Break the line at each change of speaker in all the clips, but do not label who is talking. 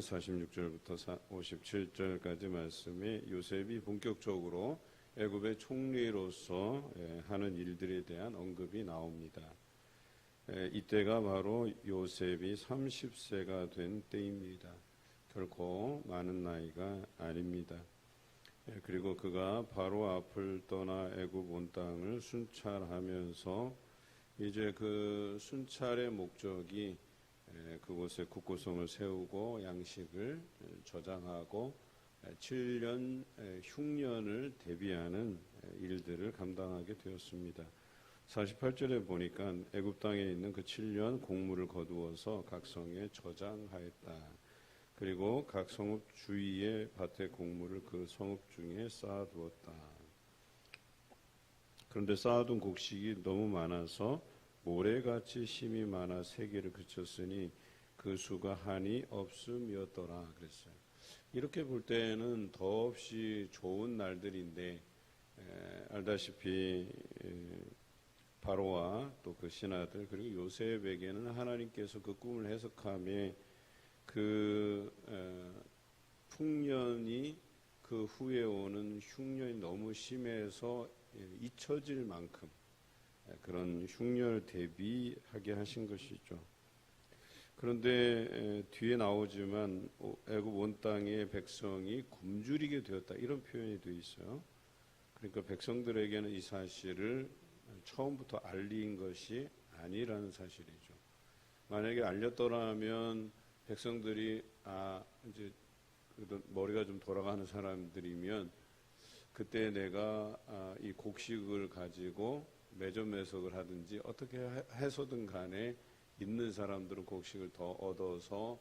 46절부터 57절까지 말씀에 요셉이 본격적으로 애굽의 총리로서 예, 하는 일들에 대한 언급이 나옵니다. 예, 이때가 바로 요셉이 30세가 된 때입니다. 결코 많은 나이가 아닙니다. 예, 그리고 그가 바로 앞을 떠나 애굽 온 땅을 순찰하면서 이제 그 순찰의 목적이 예, 그곳에 국고성을 세우고 양식을 저장하고 7년 흉년을 대비하는 일들을 감당하게 되었습니다. 48절에 보니까 애굽 땅에 있는 그 7년 곡물을 거두어서 각 성에 저장하였다. 그리고 각 성읍 주위에 밭의 곡물을 그 성읍 중에 쌓아두었다. 그런데 쌓아둔 곡식이 너무 많아서 모래같이 힘이 많아 세계를 그쳤으니 그 수가 한이 없음이었더라 그랬어요. 이렇게 볼 때는 더없이 좋은 날들인데 에, 알다시피 에, 바로와 또 그 신하들 그리고 요셉에게는 하나님께서 그 꿈을 해석함에 그 에, 풍년이 그 후에 오는 흉년이 너무 심해서 잊혀질 만큼 그런 흉년을 대비하게 하신 것이죠. 그런데 뒤에 나오지만 애굽 온 땅의 백성이 굶주리게 되었다 이런 표현이 되어 있어요. 그러니까 백성들에게는 이 사실을 처음부터 알린 것이 아니라는 사실이죠. 만약에 알렸더라면 백성들이 아 이제 머리가 좀 돌아가는 사람들이면 그때 내가 아, 이 곡식을 가지고 매점 매석을 하든지 어떻게 해서든 간에 있는 사람들은 곡식을 더 얻어서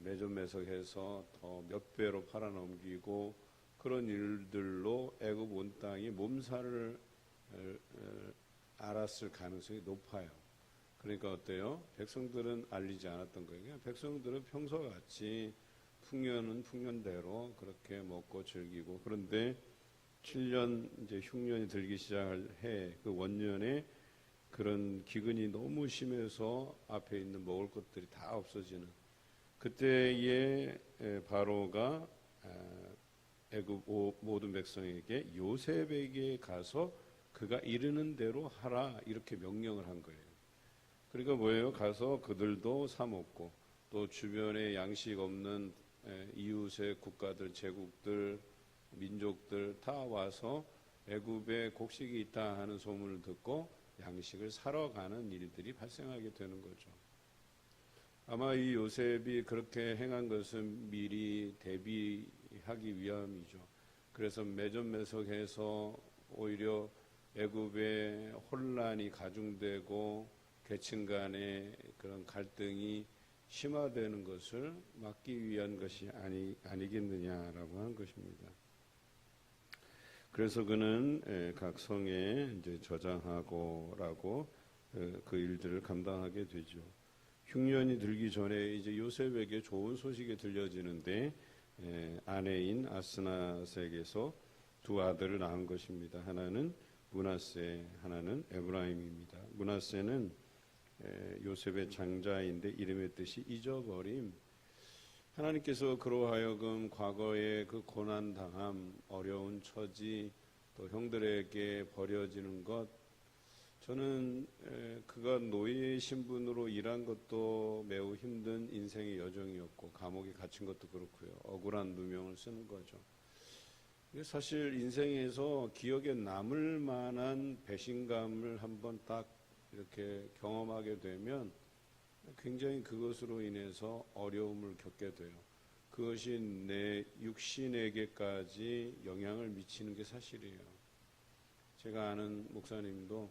매점 매석해서 더 몇 배로 팔아넘기고 그런 일들로 애굽 온 땅이 몸살을 알았을 가능성이 높아요. 그러니까 어때요? 백성들은 알리지 않았던 거예요. 백성들은 평소와 같이 풍년은 풍년대로 그렇게 먹고 즐기고 그런데 7년 이제 흉년이 들기 시작할 해 그 원년에 그런 기근이 너무 심해서 앞에 있는 먹을 것들이 다 없어지는 그때에 바로가 애굽 모든 백성에게 요셉에게 가서 그가 이르는 대로 하라 이렇게 명령을 한 거예요. 그러니까 뭐예요? 가서 그들도 사 먹고 또 주변에 양식 없는 이웃의 국가들 제국들 민족들 다 와서 애굽에 곡식이 있다 하는 소문을 듣고 양식을 사러 가는 일들이 발생하게 되는 거죠. 아마 이 요셉이 그렇게 행한 것은 미리 대비하기 위함이죠. 그래서 매점매석해서 오히려 애굽의 혼란이 가중되고 계층 간의 그런 갈등이 심화되는 것을 막기 위한 것이 아니, 아니겠느냐라고 하는 것입니다. 그래서 그는 각 성에 이제 저장하고라고 그 일들을 감당하게 되죠. 흉년이 들기 전에 이제 요셉에게 좋은 소식이 들려지는데 아내인 아스나색에서 두 아들을 낳은 것입니다. 하나는 문하세, 하나는 에브라임입니다. 문하세는 요셉의 장자인데 이름의 뜻이 잊어버림, 하나님께서 그로 하여금 과거의 그 고난 당함, 어려운 처지, 또 형들에게 버려지는 것, 저는 그가 노예 신분으로 일한 것도 매우 힘든 인생의 여정이었고 감옥에 갇힌 것도 그렇고요. 억울한 누명을 쓰는 거죠. 사실 인생에서 기억에 남을 만한 배신감을 한번 딱 이렇게 경험하게 되면 굉장히 그것으로 인해서 어려움을 겪게 돼요. 그것이 내 육신에게까지 영향을 미치는 게 사실이에요. 제가 아는 목사님도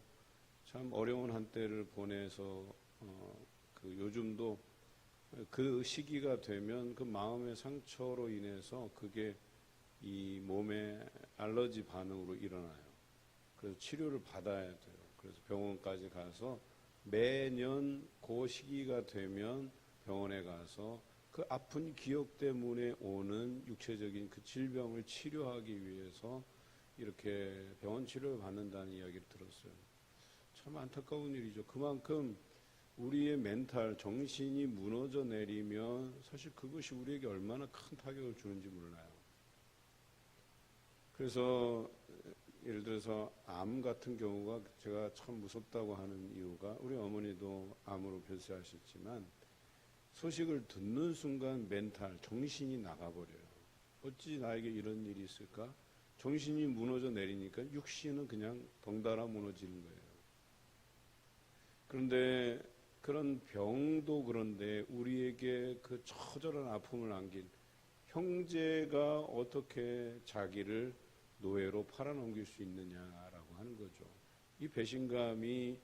참 어려운 한때를 보내서 어, 그 요즘도 그 시기가 되면 그 마음의 상처로 인해서 그게 이 몸에 알러지 반응으로 일어나요. 그래서 치료를 받아야 돼요. 그래서 병원까지 가서 매년 그 시기가 되면 병원에 가서 그 아픈 기억 때문에 오는 육체적인 그 질병을 치료하기 위해서 이렇게 병원 치료를 받는다는 이야기를 들었어요. 참 안타까운 일이죠. 그만큼 우리의 멘탈, 정신이 무너져 내리면 사실 그것이 우리에게 얼마나 큰 타격을 주는지 몰라요. 그래서 예를 들어서 암 같은 경우가 제가 참 무섭다고 하는 이유가 우리 어머니도 암으로 별세하셨지만 소식을 듣는 순간 멘탈, 정신이 나가버려요. 어찌 나에게 이런 일이 있을까? 정신이 무너져 내리니까 육신은 그냥 덩달아 무너지는 거예요. 그런데 그런 병도 그런데 우리에게 그 처절한 아픔을 안긴 형제가 어떻게 자기를 노예로 팔아넘길 수 있느냐라고 하는 거죠. 이 배신감이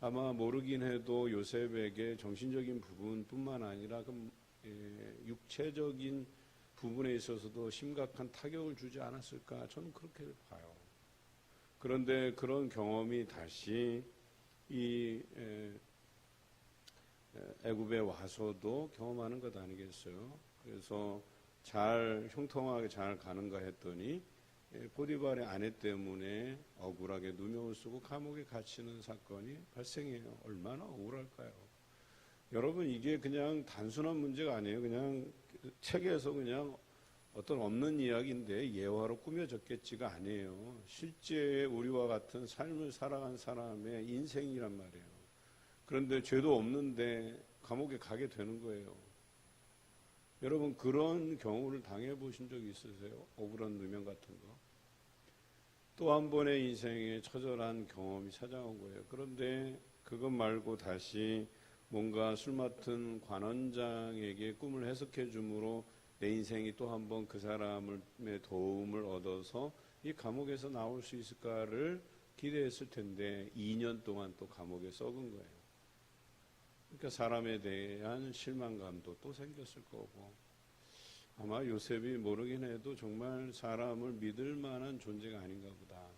아마 모르긴 해도 요셉에게 정신적인 부분뿐만 아니라 그 예, 육체적인 부분에 있어서도 심각한 타격을 주지 않았을까 저는 그렇게 봐요. 그런데 그런 경험이 다시 이 에, 애굽에 와서도 경험하는 것 아니겠어요? 그래서 잘 형통하게 잘 가는가 했더니 예, 보디발의 아내 때문에 억울하게 누명을 쓰고 감옥에 갇히는 사건이 발생해요. 얼마나 억울할까요? 여러분 이게 그냥 단순한 문제가 아니에요. 그냥 책에서 그냥 어떤 없는 이야기인데 예화로 꾸며졌겠지가 아니에요. 실제 우리와 같은 삶을 살아간 사람의 인생이란 말이에요. 그런데 죄도 없는데 감옥에 가게 되는 거예요. 여러분 그런 경우를 당해 보신 적 있으세요? 억울한 누명 같은 거. 또 한 번의 인생에 처절한 경험이 찾아온 거예요. 그런데 그것 말고 다시 뭔가 술 맡은 관원장에게 꿈을 해석해 주므로 내 인생이 또 한 번 그 사람의 도움을 얻어서 이 감옥에서 나올 수 있을까를 기대했을 텐데 2년 동안 또 감옥에 썩은 거예요. 그러니까 사람에 대한 실망감도 또 생겼을 거고 아마 요셉이 모르긴 해도 정말 사람을 믿을 만한 존재가 아닌가 보다.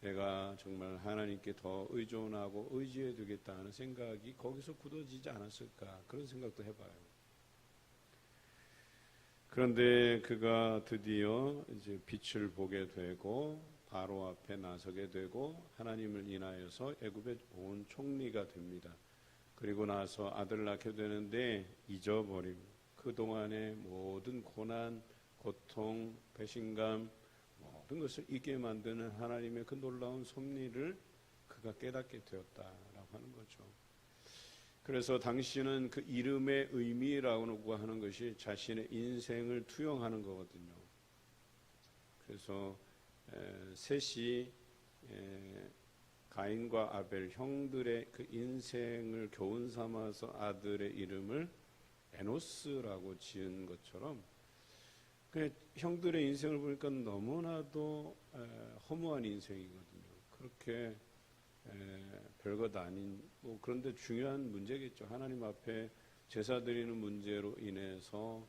내가 정말 하나님께 더 의존하고 의지해 두겠다는 생각이 거기서 굳어지지 않았을까 그런 생각도 해봐요. 그런데 그가 드디어 이제 빛을 보게 되고 바로 앞에 나서게 되고 하나님을 인하여서 애굽의 온 총리가 됩니다. 그리고 나서 아들 낳게 되는데 잊어버림. 그동안의 모든 고난, 고통, 배신감, 모든 것을 잊게 만드는 하나님의 그 놀라운 섭리를 그가 깨닫게 되었다라고 하는 거죠. 그래서 당신은 그 이름의 의미라고 하는 것이 자신의 인생을 투영하는 거거든요. 그래서 셋이 가인과 아벨 형들의 그 인생을 교훈 삼아서 아들의 이름을 에노스라고 지은 것처럼 그 형들의 인생을 보니까 너무나도 허무한 인생이거든요. 그렇게 별것 아닌 뭐 그런데 중요한 문제겠죠. 하나님 앞에 제사 드리는 문제로 인해서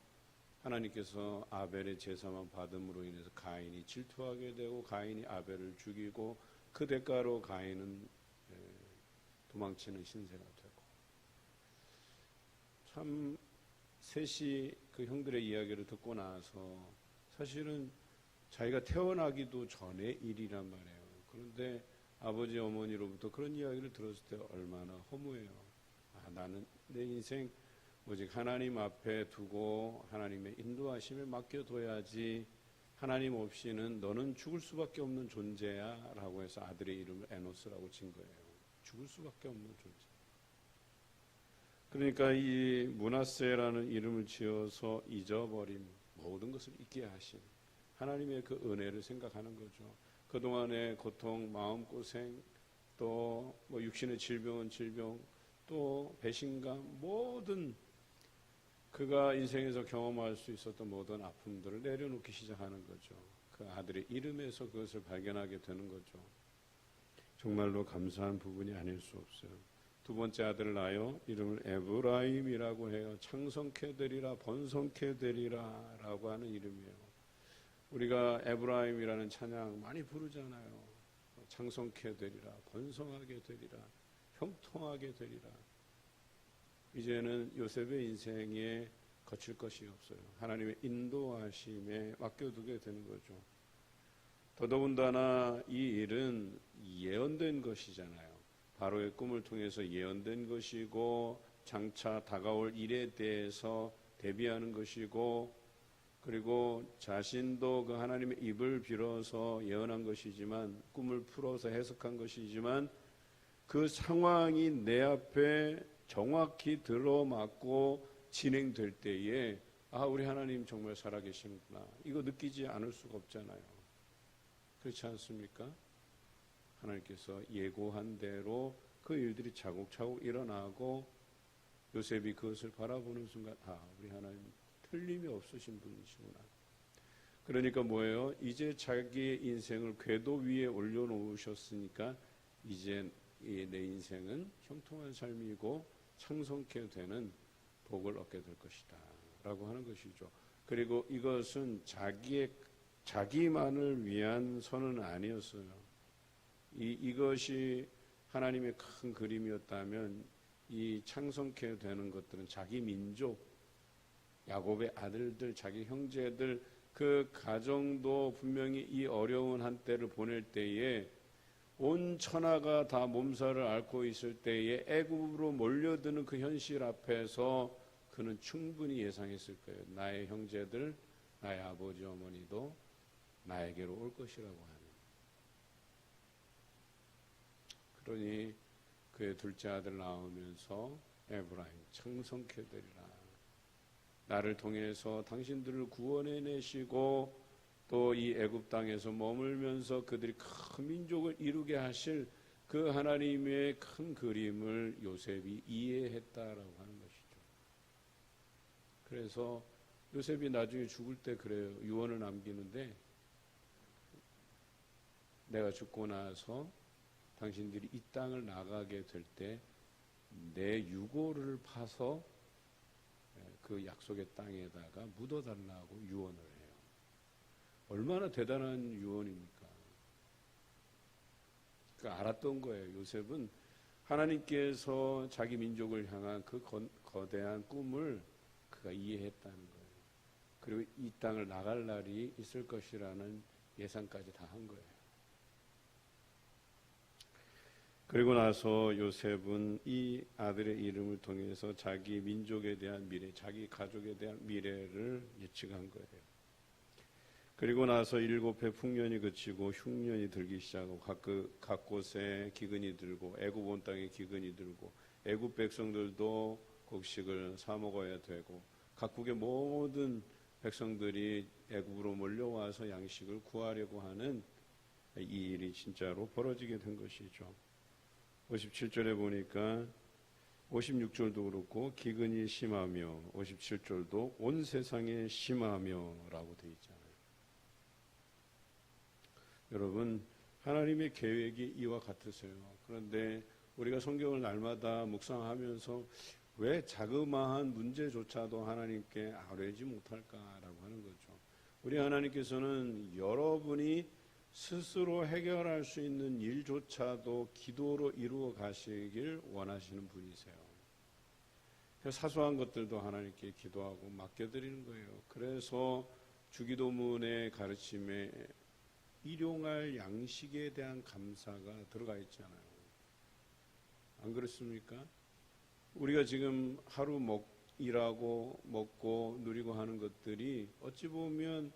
하나님께서 아벨의 제사만 받음으로 인해서 가인이 질투하게 되고 가인이 아벨을 죽이고 그 대가로 가인은 예, 도망치는 신세가 되고 참 셋이 그 형들의 이야기를 듣고 나서 사실은 자기가 태어나기도 전의 일이란 말이에요. 그런데 아버지 어머니로부터 그런 이야기를 들었을 때 얼마나 허무해요. 아, 나는 내 인생 오직 하나님 앞에 두고 하나님의 인도하심에 맡겨둬야지 하나님 없이는 너는 죽을 수밖에 없는 존재야 라고 해서 아들의 이름을 에노스라고 진 거예요. 죽을 수밖에 없는 존재. 그러니까 이 문하세라는 이름을 지어서 잊어버림 모든 것을 잊게 하신 하나님의 그 은혜를 생각하는 거죠. 그동안의 고통, 마음고생, 또 뭐 육신의 질병은 질병, 또 배신감 모든 그가 인생에서 경험할 수 있었던 모든 아픔들을 내려놓기 시작하는 거죠. 그 아들의 이름에서 그것을 발견하게 되는 거죠. 정말로 감사한 부분이 아닐 수 없어요. 두 번째 아들을 낳아 이름을 에브라임이라고 해요. 창성케 되리라 번성케 되리라 라고 하는 이름이에요. 우리가 에브라임이라는 찬양 많이 부르잖아요. 창성케 되리라 번성하게 되리라 형통하게 되리라 이제는 요셉의 인생에 거칠 것이 없어요. 하나님의 인도하심에 맡겨두게 되는 거죠. 더더군다나 이 일은 예언된 것이잖아요. 바로의 꿈을 통해서 예언된 것이고 장차 다가올 일에 대해서 대비하는 것이고 그리고 자신도 그 하나님의 입을 빌어서 예언한 것이지만 꿈을 풀어서 해석한 것이지만 그 상황이 내 앞에 정확히 들어맞고 진행될 때에 아 우리 하나님 정말 살아계시는구나 이거 느끼지 않을 수가 없잖아요. 그렇지 않습니까? 하나님께서 예고한 대로 그 일들이 차곡차곡 일어나고 요셉이 그것을 바라보는 순간 아 우리 하나님 틀림이 없으신 분이시구나. 그러니까 뭐예요? 이제 자기의 인생을 궤도 위에 올려놓으셨으니까 이제 내 인생은 형통한 삶이고 창성케 되는 복을 얻게 될 것이다. 라고 하는 것이죠. 그리고 이것은 자기의, 자기만을 위한 선은 아니었어요. 이, 이것이 하나님의 큰 그림이었다면 이 창성케 되는 것들은 자기 민족, 야곱의 아들들, 자기 형제들, 그 가정도 분명히 이 어려운 한때를 보낼 때에 온 천하가 다 몸살을 앓고 있을 때에 애굽으로 몰려드는 그 현실 앞에서 그는 충분히 예상했을 거예요. 나의 형제들, 나의 아버지 어머니도 나에게로 올 것이라고 하는. 그러니 그의 둘째 아들 낳으면서 에브라임 청성케 되리라. 나를 통해서 당신들을 구원해 내시고 또 이 애굽 땅에서 머물면서 그들이 큰 민족을 이루게 하실 그 하나님의 큰 그림을 요셉이 이해했다라고 하는 것이죠. 그래서 요셉이 나중에 죽을 때 그래요. 유언을 남기는데 내가 죽고 나서 당신들이 이 땅을 나가게 될 때 내 유고를 파서 그 약속의 땅에다가 묻어달라고 유언을 해요. 얼마나 대단한 유언입니까? 그 알았던 거예요. 요셉은 하나님께서 자기 민족을 향한 그 거대한 꿈을 그가 이해했다는 거예요. 그리고 이 땅을 나갈 날이 있을 것이라는 예상까지 다 한 거예요. 그리고 나서 요셉은 이 아들의 이름을 통해서 자기 민족에 대한 미래, 자기 가족에 대한 미래를 예측한 거예요. 그리고 나서 일곱 해 풍년이 그치고 흉년이 들기 시작하고 각, 그, 각 곳에 기근이 들고 애굽 온 땅에 기근이 들고 애굽 백성들도 곡식을 사 먹어야 되고 각국의 모든 백성들이 애굽으로 몰려와서 양식을 구하려고 하는 이 일이 진짜로 벌어지게 된 것이죠. 57절에 보니까 56절도 그렇고 기근이 심하며 57절도 온 세상에 심하며라고 되어 있잖아요. 여러분 하나님의 계획이 이와 같으세요. 그런데 우리가 성경을 날마다 묵상하면서 왜 자그마한 문제조차도 하나님께 아뢰지 못할까라고 하는 거죠. 우리 하나님께서는 여러분이 스스로 해결할 수 있는 일조차도 기도로 이루어 가시길 원하시는 분이세요. 사소한 것들도 하나님께 기도하고 맡겨드리는 거예요. 그래서 주기도문의 가르침에 일용할 양식에 대한 감사가 들어가 있잖아요. 안 그렇습니까? 우리가 지금 하루 먹, 일하고 먹고 누리고 하는 것들이 어찌 보면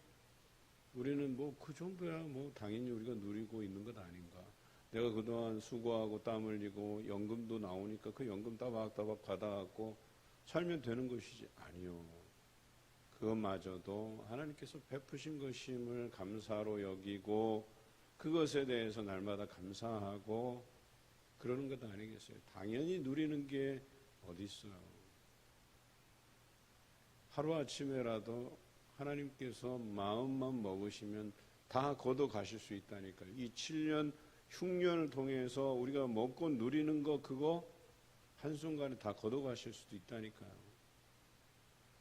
우리는 뭐 그 정도야 뭐 당연히 우리가 누리고 있는 것 아닌가. 내가 그동안 수고하고 땀 흘리고 연금도 나오니까 그 연금 따박따박 받아갖고 살면 되는 것이지. 아니요. 그것마저도 하나님께서 베푸신 것임을 감사로 여기고 그것에 대해서 날마다 감사하고 그러는 것 아니겠어요? 당연히 누리는 게 어디 있어요? 하루 아침에라도 하나님께서 마음만 먹으시면 다 걷어 가실 수 있다니까요. 이 7년 흉년을 통해서 우리가 먹고 누리는 거 그거 한순간에 다 걷어 가실 수도 있다니까요.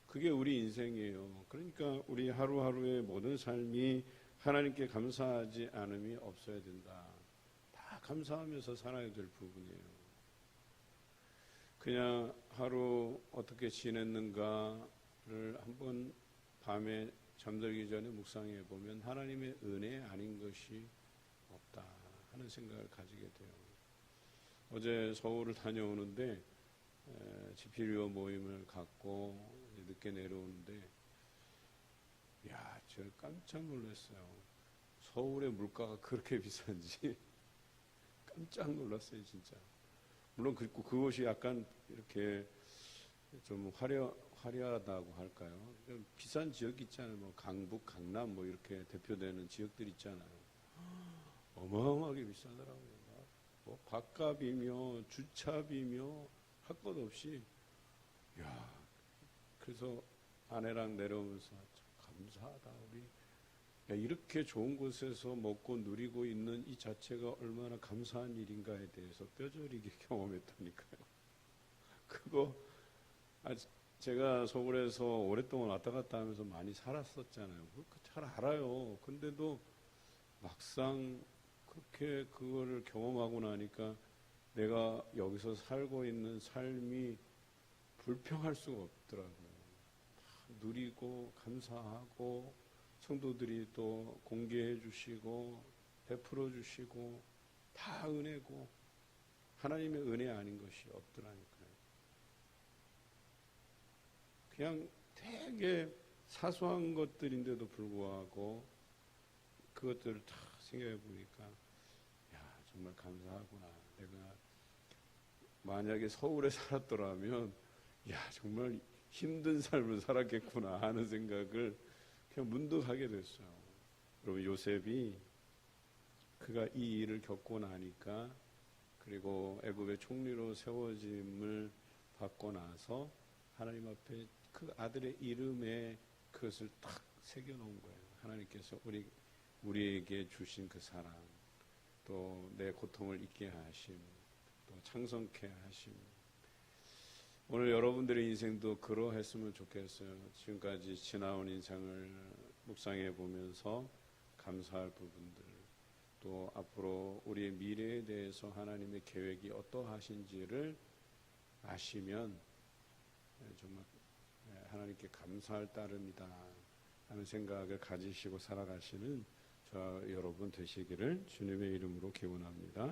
그게 우리 인생이에요. 그러니까 우리 하루하루의 모든 삶이 하나님께 감사하지 않음이 없어야 된다. 다 감사하면서 살아야 될 부분이에요. 그냥 하루 어떻게 지냈는가를 한번 밤에 잠들기 전에 묵상해 보면 하나님의 은혜 아닌 것이 없다 하는 생각을 가지게 돼요. 어제 서울을 다녀오는데 에, 지필위원 모임을 갖고 늦게 내려오는데 야, 저 깜짝 놀랐어요. 서울의 물가가 그렇게 비싼지 깜짝 놀랐어요, 진짜. 물론 그, 그곳이 약간 이렇게 좀 화려, 화려하다고 할까요? 좀 비싼 지역 있잖아요. 뭐 강북, 강남 뭐 이렇게 대표되는 지역들 있잖아요. 어마어마하게 비싸더라고요. 뭐 밥값이며 주차비며 할 것 없이 야 그래서 아내랑 내려오면서 참 감사하다 우리 야, 이렇게 좋은 곳에서 먹고 누리고 있는 이 자체가 얼마나 감사한 일인가에 대해서 뼈저리게 경험했다니까요. 그거 아, 제가 서울에서 오랫동안 왔다 갔다 하면서 많이 살았었잖아요. 잘 알아요. 근데도 막상 그렇게 그거를 경험하고 나니까 내가 여기서 살고 있는 삶이 불평할 수가 없더라고요. 다 누리고 감사하고 성도들이 또 공개해 주시고 베풀어 주시고 다 은혜고 하나님의 은혜 아닌 것이 없더라니까요. 그냥 되게 사소한 것들인데도 불구하고 그것들을 다 생각해 보니까 야 정말 감사하구나. 내가 만약에 서울에 살았더라면 야 정말 힘든 삶을 살았겠구나 하는 생각을 그냥 문득 하게 됐어요. 여러분 요셉이 그가 이 일을 겪고 나니까 그리고 애굽의 총리로 세워짐을 받고 나서 하나님 앞에 그 아들의 이름에 그것을 탁 새겨 놓은 거예요. 하나님께서 우리 우리에게 주신 그 사랑, 또 내 고통을 잊게 하심, 또 창성케 하심. 오늘 여러분들의 인생도 그러했으면 좋겠어요. 지금까지 지나온 인생을 묵상해 보면서 감사할 부분들, 또 앞으로 우리의 미래에 대해서 하나님의 계획이 어떠하신지를 아시면 정말 하나님께 감사할 따름이다 하는 생각을 가지시고 살아가시는 저 여러분 되시기를 주님의 이름으로 기원합니다.